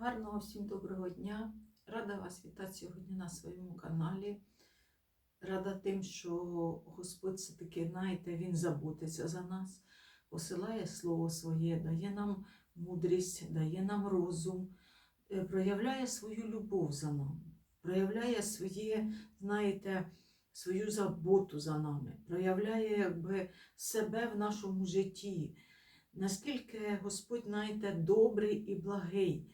Гарного всім доброго дня. Рада вас вітати сьогодні на своєму каналі. Рада тим, що Господь все-таки, знаєте, Він заботиться за нас, посилає Слово Своє, дає нам мудрість, дає нам розум, е, проявляє свою любов за нами, проявляє своє, знаєте, свою заботу за нами, проявляє якби себе в нашому житті. Наскільки Господь, знаєте, добрий і благий.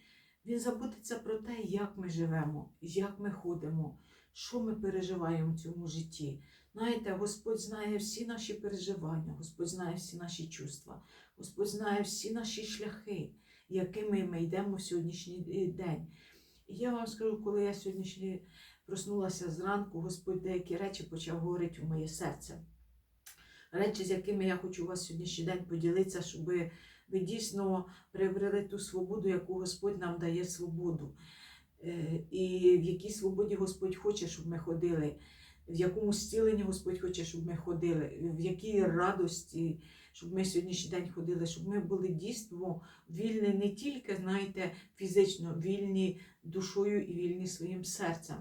Він заботиться про те, як ми живемо, як ми ходимо, що ми переживаємо в цьому житті. Знаєте, Господь знає всі наші переживання, Господь знає всі наші чувства, Господь знає всі наші шляхи, якими ми йдемо в сьогоднішній день. І я вам скажу, коли я сьогодні проснулася зранку, Господь деякі речі почав говорити в моє серце. Речі, з якими я хочу у вас сьогоднішній день поділитися, щоб ви дійсно приобрели ту свободу, яку Господь нам дає свободу. Е, І в якій свободі Господь хоче, щоб ми ходили, в якому зціленні Господь хоче, щоб ми ходили, в якій радості, щоб ми сьогоднішній день ходили, щоб ми були дійсно вільні не тільки, знаєте, фізично, вільні душою і вільні своїм серцем.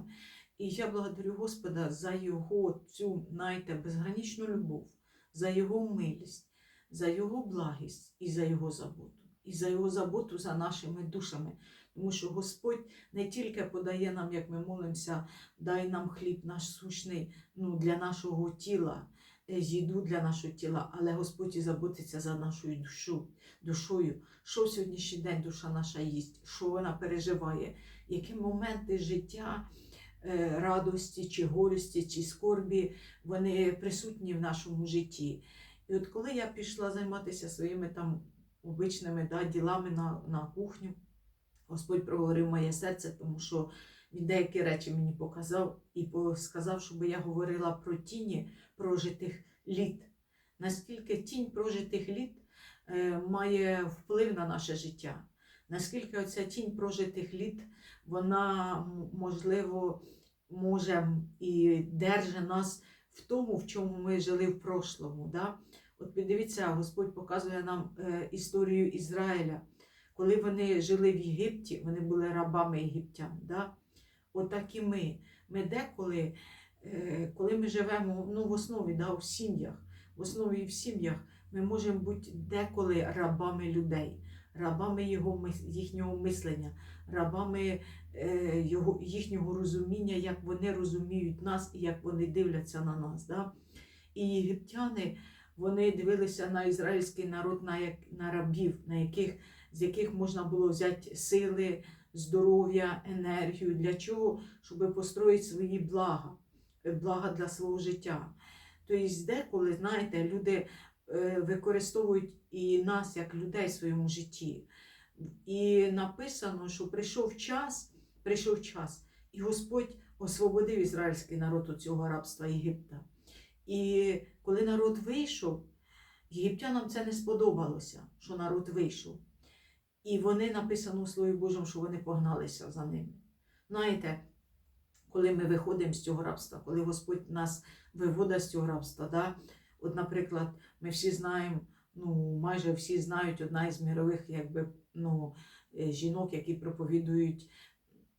І я благодарю Господа за Його цю, знаєте, безгранічну любов, за Його милість за Його благість і за Його заботу, і за Його заботу за нашими душами. Тому що Господь не тільки подає нам, як ми молимося, дай нам хліб наш сущний ну, для нашого тіла, е, їду для нашого тіла, але Господь і заботиться за нашою душу, душою. Що в сьогоднішній день душа наша їсть, що вона переживає, які моменти життя. е, Радості, чи горісті, чи скорбі, вони присутні в нашому житті. І от коли я пішла займатися своїми там обичними да, ділами на, на кухню, Господь проговорив моє серце, тому що він деякі речі мені показав і сказав, щоб я говорила про тіні прожитих літ. Наскільки тінь прожитих літ е, має вплив на наше життя, наскільки оця тінь прожитих літ, вона, можливо, може і держить нас в тому, в чому ми жили в прошлому. Да? От подивіться, Господь показує нам е, історію Ізраїля. Коли вони жили в Єгипті, вони були рабами єгиптян. Да? От так і ми. Ми деколи, е, коли ми живемо ну, в основі, да, в сім'ях, в основі і в сім'ях, ми можемо бути деколи рабами людей, рабами його, їхнього мислення, рабами е, його, їхнього розуміння, як вони розуміють нас і як вони дивляться на нас. Да? І єгиптяни вони дивилися на ізраїльський народ на як на рабів, на яких, з яких можна було взяти сили, здоров'я, енергію. Для чого? Щоб построїти свої блага, блага для свого життя. Тобто, деколи, знаєте, люди е, використовують і нас як людей в своєму житті. І написано, що прийшов час, прийшов час, і Господь освободив ізраїльський народ від цього рабства Єгипта. І коли народ вийшов, єгиптянам це не сподобалося, що народ вийшов. І вони написано у Слові Божому, що вони погналися за ними. Знаєте, коли ми виходимо з цього рабства, коли Господь нас виводить з цього рабства, да? от, наприклад, ми всі знаємо, ну, майже всі знають одна із мірових якби, ну, е, жінок, які проповідують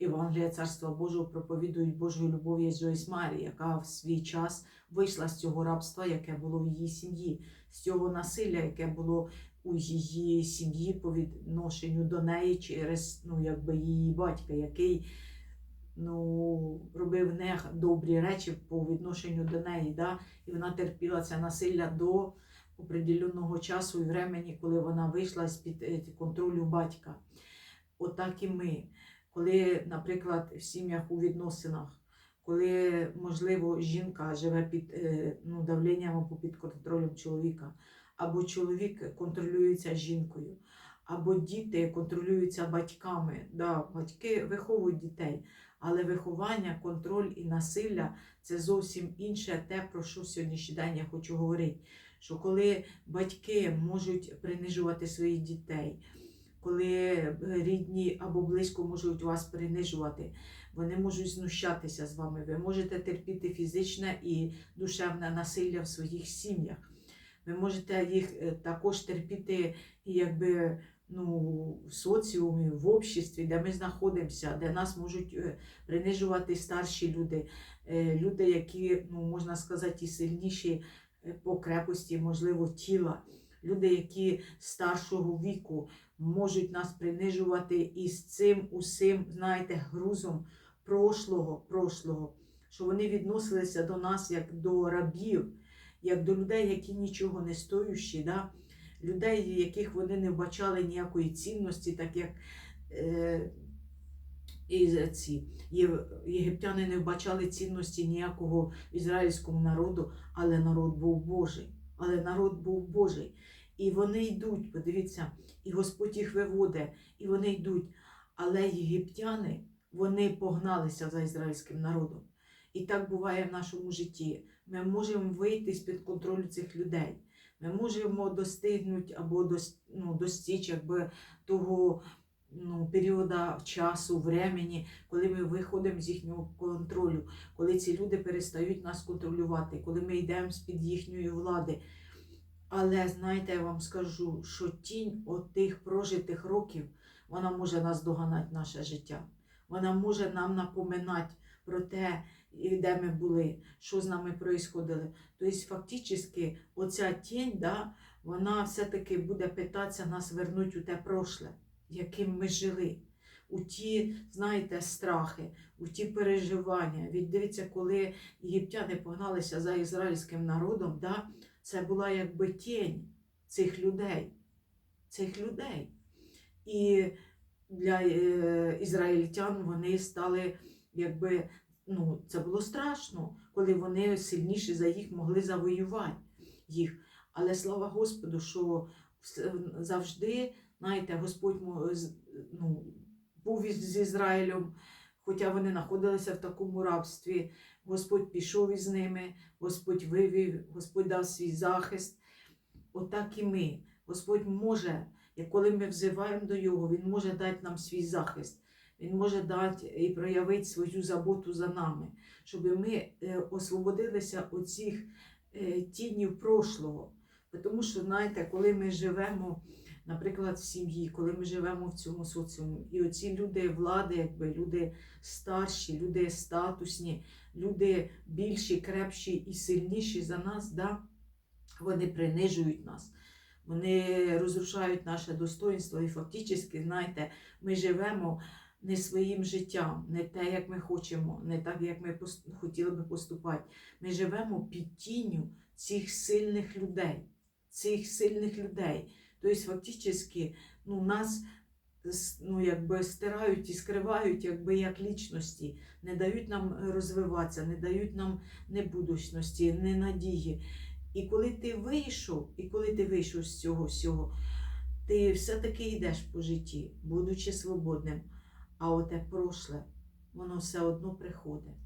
Євангелія Царства Божого проповідують Божою любов'ю Зоїс Марії, яка в свій час вийшла з цього рабства, яке було в її сім'ї, з цього насилля, яке було у її сім'ї по відношенню до неї через ну, якби її батька, який ну, робив не добрі речі по відношенню до неї. Да? І вона терпіла це насилля до определеного часу і времені, коли вона вийшла з під е, контролю батька. Отак і ми коли, наприклад, в сім'ях у відносинах, коли, можливо, жінка живе під е, ну, давленням або під контролем чоловіка, або чоловік контролюється жінкою, або діти контролюються батьками. Да, Батьки виховують дітей, але виховання, контроль і насилля це зовсім інше те, про що сьогоднішній день я хочу говорити. Що коли батьки можуть принижувати своїх дітей, коли е, рідні або близько можуть вас принижувати, вони можуть знущатися з вами. Ви можете терпіти фізичне і душевне насилля в своїх сім'ях. Ви можете їх е, також терпіти якби ну, в соціумі, в обществі, де ми знаходимося, де нас можуть е, принижувати старші люди, люди, які, ну, можна сказати, і сильніші по крепості, можливо, тіла, люди, які старшого віку можуть нас принижувати і з цим усім, знаєте, грузом прошлого, прошлого, що вони відносилися до нас як до рабів, як до людей, які нічого не стоющі, да? людей, яких вони не вбачали ніякої цінності, так як е, і ці єгиптяни не вбачали цінності ніякого ізраїльському народу, але народ був Божий. Але народ був Божий. І вони йдуть, подивіться, і Господь їх виводить, і вони йдуть. Але єгиптяни, вони погналися за ізраїльським народом. І так буває в нашому житті. Ми можемо вийти з-під контролю цих людей. Ми можемо достигнути або ну, достичь якби, того ну, періоду часу, времени, коли ми виходимо з їхнього контролю, коли ці люди перестають нас контролювати, коли ми йдемо з-під їхньої влади. Але знаєте, я вам скажу, що тінь от тих прожитих років, вона може нас доганати наше життя. Вона може нам напоминати про те, де ми були, що з нами происходило. Тобто, фактично, оця тінь, да, вона все-таки буде питатися нас вернути у те прошле, яким ми жили. У ті, знаєте, страхи, у ті переживання. Від дивіться, коли єгиптяни погналися за ізраїльським народом, да, це була якби тінь цих людей, цих людей. І для е, ізраїльтян вони стали якби, ну, це було страшно, коли вони сильніші за їх могли завоювати їх. Але слава Господу, що завжди, знаєте, Господь ну, був з Ізраїлем, хоча вони знаходилися в такому рабстві. Господь пішов із ними, Господь вивів, Господь дав свій захист. Отак і ми. Господь може, і коли ми взиваємо до Його, Він може дати нам свій захист. Він може дати і проявити свою заботу за нами, щоб ми е, освободилися від цих е, тінів прошлого. Тому що, знаєте, коли ми живемо, наприклад, в сім'ї, коли ми живемо в цьому соціумі, і оці люди влади, якби люди старші, люди статусні, люди більші, крепші і сильніші за нас, да, вони принижують нас. Вони розрушають наше достоинство і фактично, знаєте, ми живемо не своїм життям, не те, як ми хочемо, не так, як ми хотіли би поступати. Ми живемо під тінню цих сильних людей, цих сильних людей. Тобто, фактично, ну, нас ну, якби стирають і скривають якби, як лічності, не дають нам розвиватися, не дають нам не будучності, не. І коли ти вийшов, і коли ти вийшов з цього всього, ти все-таки йдеш по житті, будучи свободним. А оте прошле, воно все одно приходить.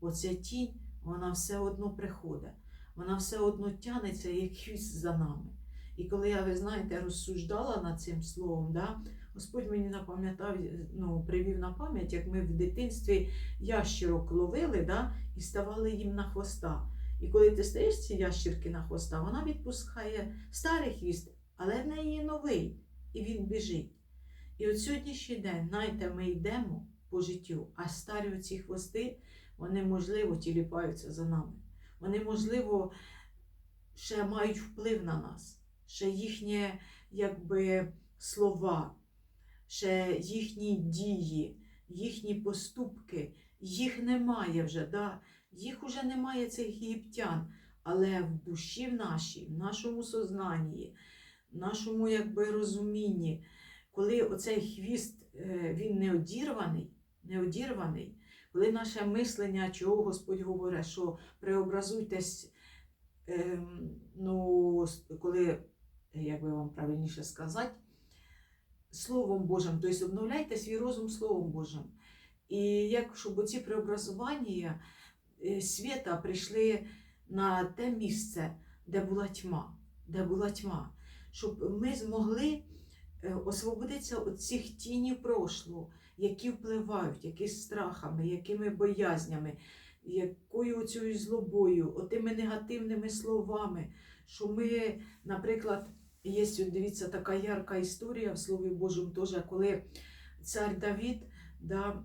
Оця тінь, вона все одно приходить. Вона все одно тянеться, як хвіст за нами. І коли я, ви знаєте, розсуждала над цим словом, да, Господь мені напам'ятав, ну, привів на пам'ять, як ми в дитинстві ящерок ловили да, і ставали їм на хвоста. І коли ти стаєш ці ящірки на хвоста, вона відпускає старий хвіст, але в неї новий, і він біжить. І от сьогоднішній день, знаєте, ми йдемо по життю, а старі оці хвости, вони, можливо, тіліпаються за нами. Вони, можливо, ще мають вплив на нас, ще їхні якби, слова, ще їхні дії, їхні поступки, їх немає вже. Да? Їх уже немає цих єгиптян, але в душі в нашій, в нашому сознанні, в нашому якби, розумінні, коли оцей хвіст е, він не одірваний, не одірваний, коли наше мислення, чого Господь говорить, що преобразуйтесь, ем, ну, коли, як би вам правильніше сказати, Словом Божим, тобто обновляйте свій розум Словом Божим. І як щоб оці преобразування е, світа прийшли на те місце, де була тьма, де була тьма, щоб ми змогли е, освободитися від цих тінів прошлого, які впливають, які страхами, якими боязнями, якою цією злобою, отими негативними словами, що ми, наприклад, Є, дивіться, така ярка історія в Слові Божому теж, коли цар Давід, да,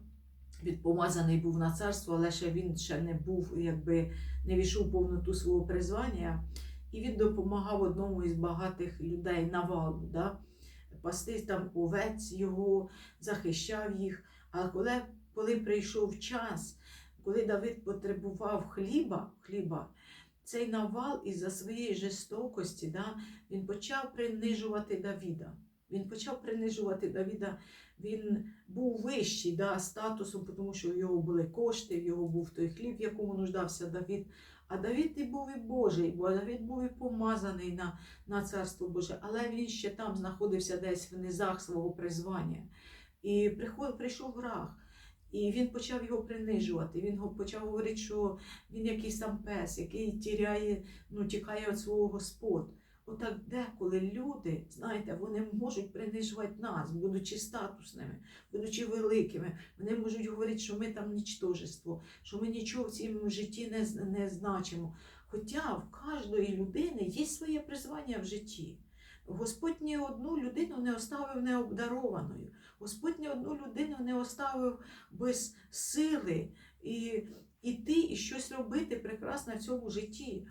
він помазаний був на царство, але ще він ще не був, якби не війшов повноту свого призвання. І він допомагав одному із багатих людей Навалу, да, пасти там овець його, захищав їх. А коли, коли прийшов час, коли Давид потребував хліба, хліба, цей навал із-за своєї жорстокості, да, він почав принижувати Давіда. Він почав принижувати Давіда. Він був вищий да, статусом, тому що в його були кошти, в його був той хліб, в якому нуждався Давід. А Давід і був і Божий, бо Давід був і помазаний на, на царство Боже, але він ще там знаходився десь в низах свого призвання. І прийшов враг. І він почав його принижувати. Він почав говорити, що він якийсь там пес, який тіряє, ну, тікає від свого господ. Отак деколи люди, знаєте, вони можуть принижувати нас, будучи статусними, будучи великими. Вони можуть говорити, що ми там нічтожество, що ми нічого в цьому житті не, не значимо. Хоча в кожної людини є своє призвання в житті. Господь ні одну людину не оставив необдарованою. Господь ні одну людину не оставив без сили і іти і щось робити прекрасне в цьому житті.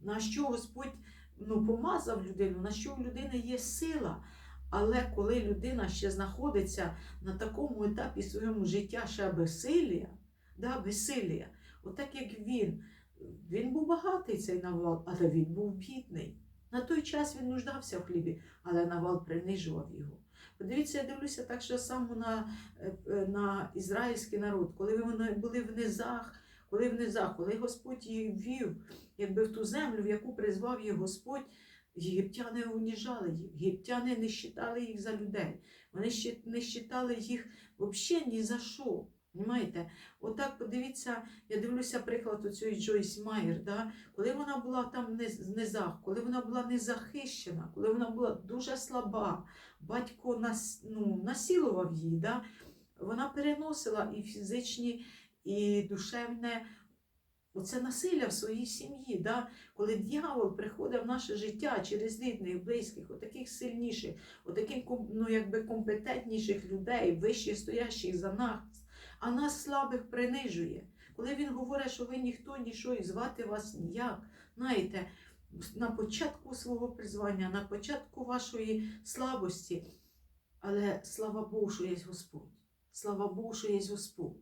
На що Господь ну, помазав людину, на що в людини є сила. Але коли людина ще знаходиться на такому етапі своєму життя ще безсилія, да, безсилія, отак як він, він був багатий цей навал, але він був бідний. На той час він нуждався в хлібі, але навал принижував його. Подивіться, я дивлюся так що само на, е, е, на ізраїльський народ, коли вони були в низах, коли в низах, коли Господь їх вів якби в ту землю, в яку призвав їх Господь, єгиптяни уніжали їх, єгиптяни не вважали їх за людей. Вони не вважали їх взагалі ні за що. Понимаєте? Отак подивіться, я дивлюся приклад у цієї Джойс Майер, да? коли вона була там в коли вона була незахищена, коли вона була дуже слаба, батько нас, ну, насилував її, да? вона переносила і фізичні, і душевне оце насилля в своїй сім'ї. Да? Коли дьявол приходить в наше життя через рідних, близьких, отаких сильніших, отаких ну, якби компетентніших людей, вище стоящих за нас, а нас слабих принижує. Коли він говорить, що ви ніхто, ніщо і звати вас ніяк, знаєте, на початку свого призвання, на початку вашої слабості, але слава Богу, що є Господь. Слава Богу, що є Господь.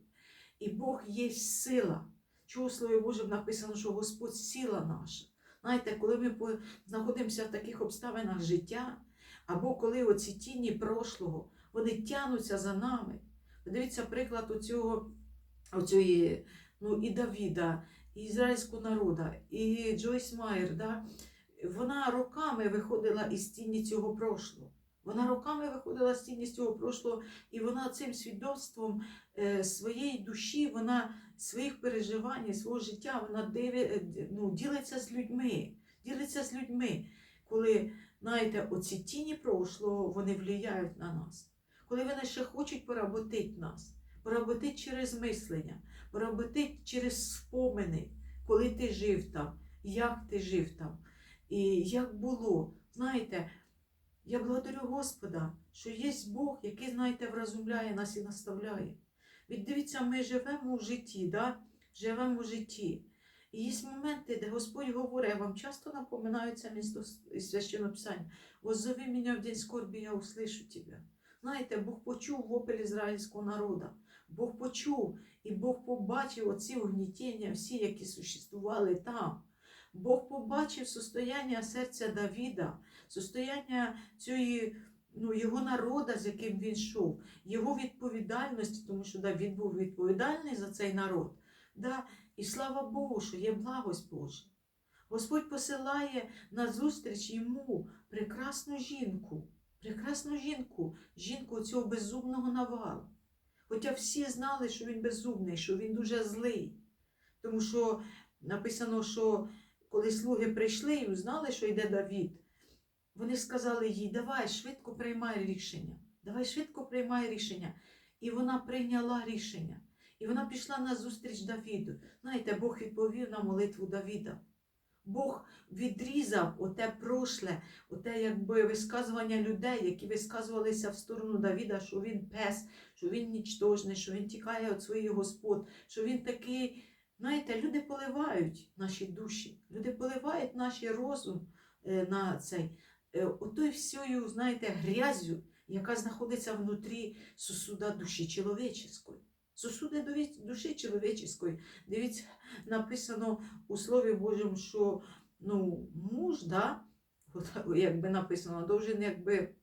І Бог є сила. Чого в Слові Божому написано, що Господь сила наша. Знаєте, коли ми знаходимося в таких обставинах життя, або коли оці тіні прошлого, вони тянуться за нами. Подивіться приклад оцього, оцієї, ну, і Давіда, і ізраїльського народу, і Джойс Майер. Да? Вона роками виходила із тіні цього прошлого. Вона роками виходила з тіні з цього прошлого, і вона цим свідоцтвом е, своєї душі, вона своїх переживань, свого життя, вона диви, е, ну, ділиться з людьми, ділиться з людьми, коли, знаєте, оці тіні прошлого, вони впливають на нас. Коли вони ще хочуть поработити нас, поработити через мислення, поработити через спомини, коли ти жив там, як ти жив там, і як було. Знаєте, я благодарю Господа, що є Бог, який, знаєте, вразумляє нас і наставляє. Від дивіться, ми живемо в житті, да? живемо в житті. І є моменти, де Господь говорить, вам часто напоминаю це місто із священного писання. «Воззови мене в день скорбі, я услышу тебе. Знаєте, Бог почув вопель ізраїльського народу. Бог почув і Бог побачив оці угнітіння, всі, які существували там. Бог побачив состояння серця Давіда, состояння цієї, ну, його народу, з яким він йшов, його відповідальності, тому що Давід був відповідальний за цей народ. Да? І слава Богу, що є благость Божа. Господь посилає на зустріч йому прекрасну жінку, прекрасну жінку, жінку цього беззубного навалу. Хоча всі знали, що він беззубний, що він дуже злий. Тому що написано, що коли слуги прийшли і узнали, що йде Давід, вони сказали їй, давай швидко приймай рішення. Давай швидко приймай рішення. І вона прийняла рішення. І вона пішла на зустріч Давіду. Знаєте, Бог відповів на молитву Давіда. Бог відрізав оте прошле, оте якби висказування людей, які висказувалися в сторону Давіда, що він пес, що він нічтожний, що він тікає від своїх господ, що він такий. Знаєте, люди поливають наші душі, люди поливають наш розум е, на цей, е, отою всією, знаєте, грязю, яка знаходиться внутрі сосуда душі чоловічої. Сосуди душі чоловічої. Дивіться, написано у Слові Божому, що ну, муж, да, якби написано, должен якби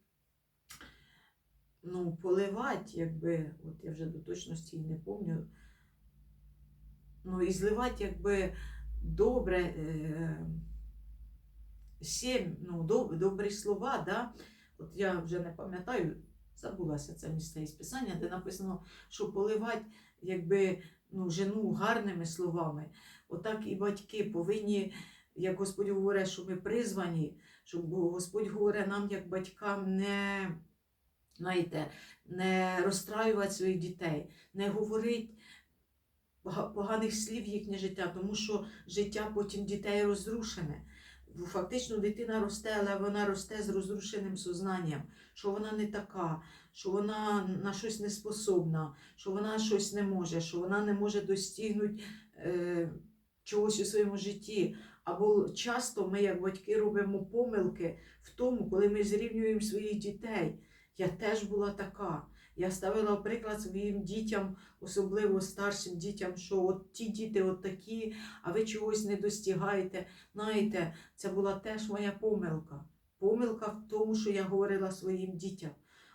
ну, поливати, якби, от я вже до точності не пам'ятаю, ну, і зливати якби добре, е, сім, ну, доб, добрі слова, да? от я вже не пам'ятаю, забулася це місце із писання, де написано, що поливати якби, ну, жену гарними словами. Отак і батьки повинні, як Господь говорить, що ми призвані, щоб Господь говорить нам, як батькам, не, знаєте, не розстраювати своїх дітей, не говорити поганих слів їхнє життя, тому що життя потім дітей розрушене. Фактично дитина росте, але вона росте з розрушеним сознанням, що вона не така, що вона на щось не способна, що вона щось не може, що вона не може достигнути е, чогось у своєму житті. Або часто ми, як батьки, робимо помилки в тому, коли ми зрівнюємо своїх дітей. Я теж була така. Я ставила приклад своїм дітям, особливо старшим дітям, що от ті діти от такі, а ви чогось не достигаєте. Знаєте, це була теж моя помилка. Помилка в тому, що я говорила своїм дітям.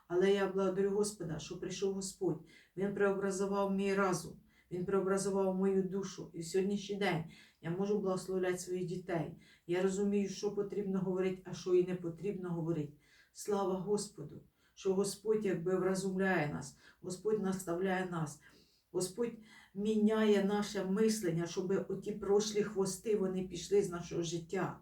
Але я благодарю Господа, що прийшов Господь. Він преобразував мій разум, Він преобразував мою душу. І сьогоднішній день я можу благословляти своїх дітей. Я розумію, що потрібно говорити, а що і не потрібно говорити. Слава Господу, що Господь якби вразумляє нас, Господь наставляє нас, Господь міняє наше мислення, щоб оті прошлі хвости вони пішли з нашого життя.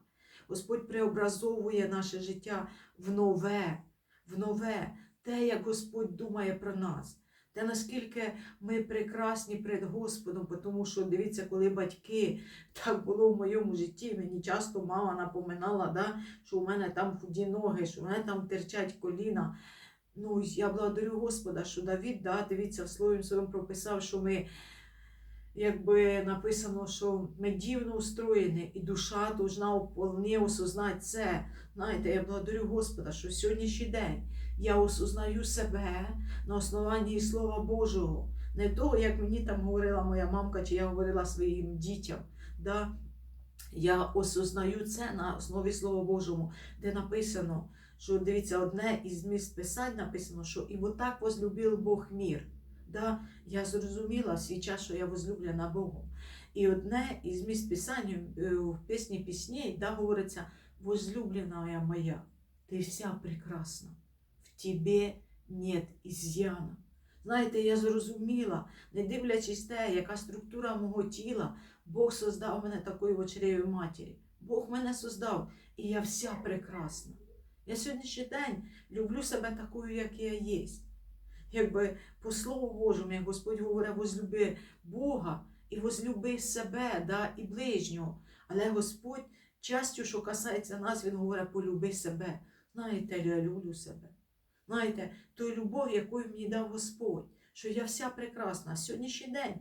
Господь преобразовує наше життя в нове, в нове, те, як Господь думає про нас. Те, наскільки ми прекрасні перед Господом, тому що дивіться, коли батьки, так було в моєму житті, мені часто мама напоминала, да, що у мене там худі ноги, що у мене там терчать коліна. Ну, я благодарю Господа, що Давід, да, дивіться, в слові своєму прописав, що ми, якби написано, що ми дивно устроєні, і душа должна вполне осознати це. Знаєте, я благодарю Господа, що в сьогоднішній день я осознаю себе на основанні Слова Божого. Не того, як мені там говорила моя мамка, чи я говорила своїм дітям. Да? Я осознаю це на основі Слова Божому, де написано, що дивіться, одне із місць писань написано, що і отак возлюбив Бог мір. Да? Я зрозуміла свій час, що я возлюблена Богом. І одне із місць писань е, в пісні пісней, да, говориться, возлюблена моя, ти вся прекрасна, в тебе нет із'яна. Знаєте, я зрозуміла, не дивлячись те, яка структура мого тіла, Бог создав мене такою в очреві матері. Бог мене создав, і я вся прекрасна. Я сьогоднішній день люблю себе такою, як я є. Якби по Слову Божому, як Господь говорить, возлюби Бога і возлюби себе да, і ближнього. Але Господь часто, що касається нас, Він говорить, полюби себе. Знаєте, я люблю себе. Знаєте, той любов, яку мені дав Господь, що я вся прекрасна. Сьогоднішній день,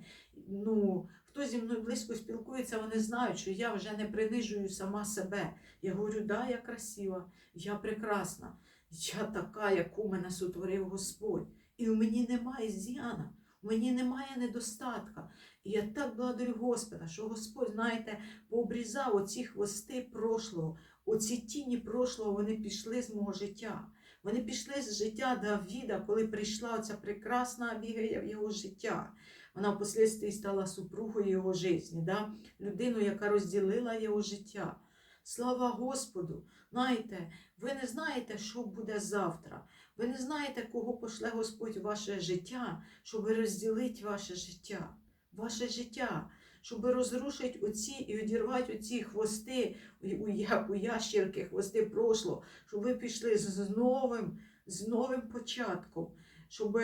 ну, хто зі мною близько спілкується, вони знають, що я вже не принижую сама себе. Я говорю, да, я красива, я прекрасна, я така, яку мене сотворив Господь. І в мені немає з'яна, в мені немає недостатка. І я так благодарю Господа, що Господь, знаєте, пообрізав оці хвости прошлого, оці тіні прошлого, вони пішли з мого життя. Вони пішли з життя Давіда, коли прийшла оця прекрасна Абігея в його життя. Вона впоследствии стала супругою його житті, да? людиною, яка розділила його життя. Слава Господу! Знаєте, ви не знаєте, що буде завтра. Ви не знаєте, кого пошле Господь ваше життя, щоб розділити ваше життя, ваше життя, щоб розрушити оці і одірвати оці хвости, у- ящерки, хвости прошлого, щоб ви пішли з новим, з новим початком, щоб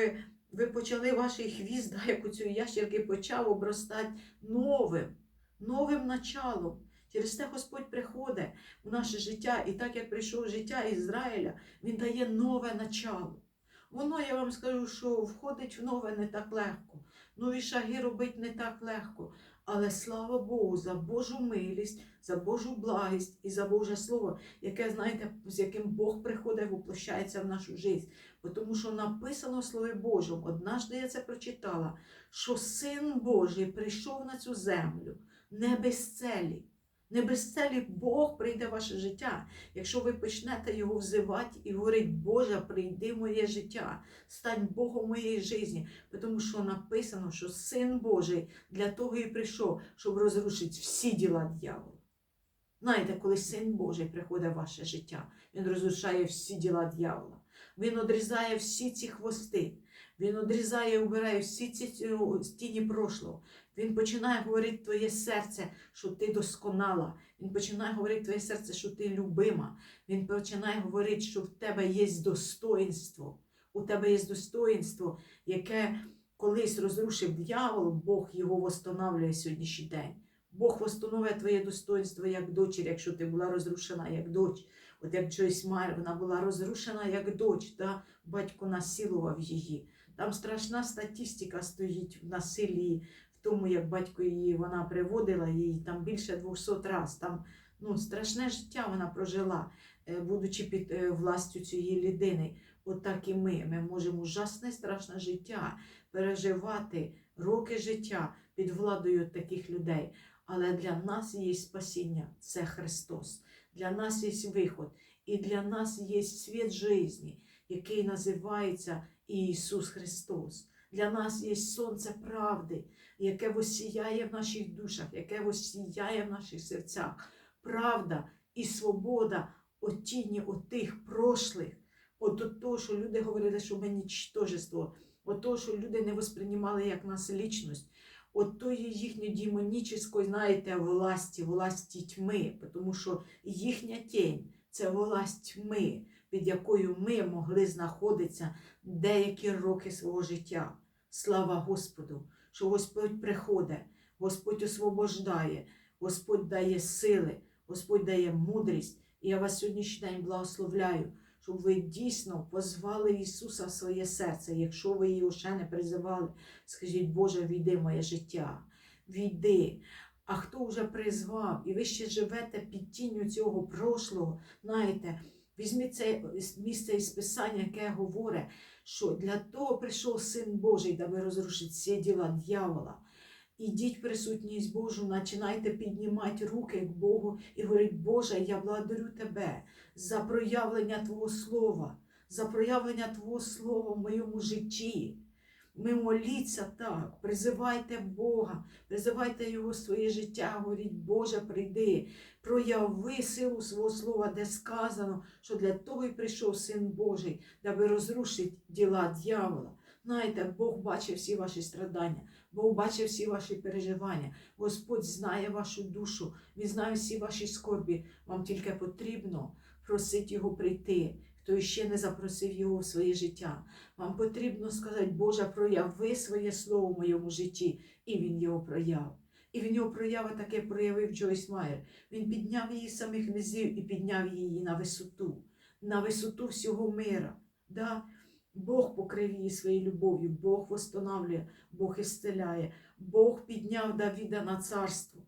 ви почали ваш хвіст, да, як у цієї ящерки, почав обростати новим, новим началом. Через те Господь приходить у наше життя, і так як прийшов життя Ізраїля, Він дає нове начало. Воно, я вам скажу, що входить в нове не так легко. Нові шаги робити не так легко. Але слава Богу за Божу милість, за Божу благість і за Боже Слово, яке, знаєте, з яким Бог приходить, воплощається в нашу життя. Тому що написано в Слові Божому, однажды я це прочитала, що Син Божий прийшов на цю землю не без. Не без целі Бог прийде в ваше життя. Якщо ви почнете його взивати і говорити, Боже, прийди в моє життя, стань Богом моєї житті. Тому що написано, що Син Божий для того і прийшов, щоб розрушити всі діла дьявола. Знаєте, коли Син Божий приходить в ваше життя, Він розрушає всі діла дьявола. Він одрізає всі ці хвости. Він одрізає і убирає всі ці тіні прошлого. Він починає говорити твоє серце, що ти досконала. Він починає говорити твоє серце, що ти любима. Він починає говорити, що в тебе є достоинство. У тебе є достоинство, яке колись розрушив дьявол, Бог його восстанавлює сьогоднішній день. Бог восстановить твоє достоинство як дочір, якщо ти була розрушена як доч. От як Джойс Майер, вона була розрушена як доч, да? батько насилував її. Там страшна статистика стоїть в насиллі, в тому, як батько її вона приводила, її там більше 200 разів. Там ну, страшне життя вона прожила, е, будучи під е, властю цієї людини. От і ми. Ми можемо ужасне страшне життя переживати роки життя під владою таких людей. Але для нас є спасіння це Христос. Для нас є виход. І для нас є світ житті, який називається Ісус Христос. Для нас є сонце правди, яке восіяє в наших душах, яке восіяє в наших серцях. Правда і свобода от тіні от тих прошлих, от того, що люди говорили, що ми нічтожество, от того, що люди не восприймали як нас лічність, от тої їхньої демонічної, знаєте, власті, власті тьми, тому що їхня тінь це власть тьми, під якою ми могли знаходитися деякі роки свого життя. Слава Господу, що Господь приходить, Господь освобождає, Господь дає сили, Господь дає мудрість. І я вас сьогоднішній день благословляю, щоб ви дійсно позвали Ісуса в своє серце. Якщо ви його ще не призивали, скажіть, Боже, війди моє життя, війди. А хто вже призвав, і ви ще живете під тінню цього прошлого, знаєте, візьміть це місце із Писання, яке говорить, що для того прийшов Син Божий, даби розрушити всі діла дьявола. Ідіть присутність Божу, починайте піднімати руки к Богу і говорить, Боже, я благодарю Тебе за проявлення Твого Слова, за проявлення Твого Слова в моєму житті. Ми моліться так, призивайте Бога, призивайте Його в своє життя, говоріть, Боже, прийди, прояви силу свого слова, де сказано, що для того і прийшов Син Божий, даби розрушити діла дьявола. Знаєте, Бог бачить всі ваші страдання, Бог бачить всі ваші переживання. Господь знає вашу душу, Він знає всі ваші скорбі. Вам тільки потрібно просити Його прийти. Хто ще не запросив його в своє життя. Вам потрібно сказати, Боже, прояви своє слово в моєму житті, і він його прояв. І він його проява таке проявив Джойс Майер. Він підняв її з самих низів і підняв її на висоту, на висоту всього мира. Да? Бог покрив її своєю любов'ю, Бог восстанавлює, Бог ісцеляє, Бог підняв Давіда на царство.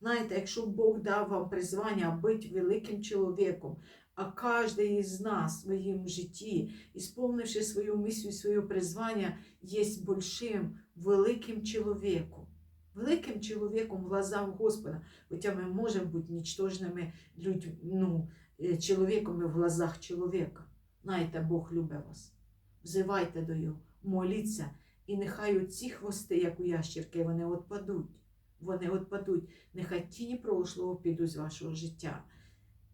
Знаєте, якщо Бог дав вам призвання бути великим чоловіком, а кожен із нас в своєму житті, ісповнивши свою місію, своє призвання, є большим, великим чоловіком. Великим чоловіком в глазах Господа. Хоча ми можемо бути нічтожними людьми, ну, чоловіком в глазах чоловіка. Знаєте, Бог любить вас. Взивайте до Його, моліться, і нехай оці хвости, як у ящірки, вони відпадуть. Вони відпадуть. Нехай тіні прошлого підуть з вашого життя.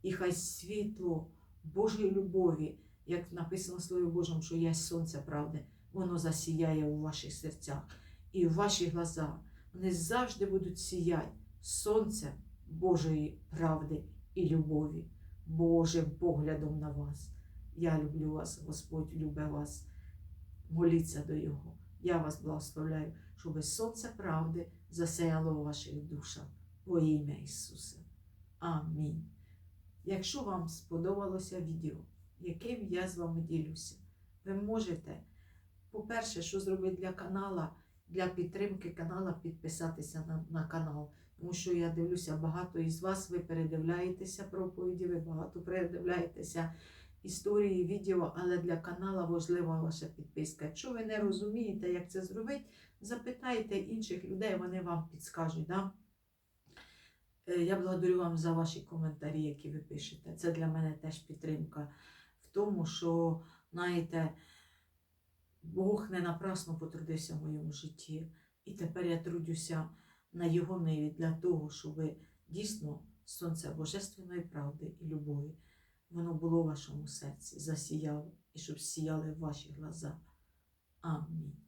І хай світло Божої любові, як написано в Слові Божому, що є сонце правди, воно засіяє у ваших серцях і в ваші глаза. Вони завжди будуть сіяти сонце Божої правди і любові, Божим поглядом на вас. Я люблю вас, Господь любить вас. Моліться до Його. Я вас благословляю, щоб сонце правди засіяло у ваших душах во ім'я Ісуса. Амінь. Якщо вам сподобалося відео, яким я з вами ділюся, ви можете, по-перше, що зробити для канала, для підтримки канала, підписатися на, на канал. Тому що я дивлюся, багато із вас ви передивляєтеся проповіді, ви багато передивляєтеся історії, відео, але для канала важлива ваша підписка. Якщо ви не розумієте, як це зробити, запитайте інших людей, вони вам підскажуть. Да? Е, Я благодарю вам за ваші коментарі, які ви пишете. Це для мене теж підтримка в тому, що, знаєте, Бог не напрасно потрудився в моєму житті. І тепер я трудюся на його ниві для того, щоб дійсно сонце Божественної правди і любові, воно було в вашому серці, засіяло, і щоб сіяли ваші глаза. Амінь.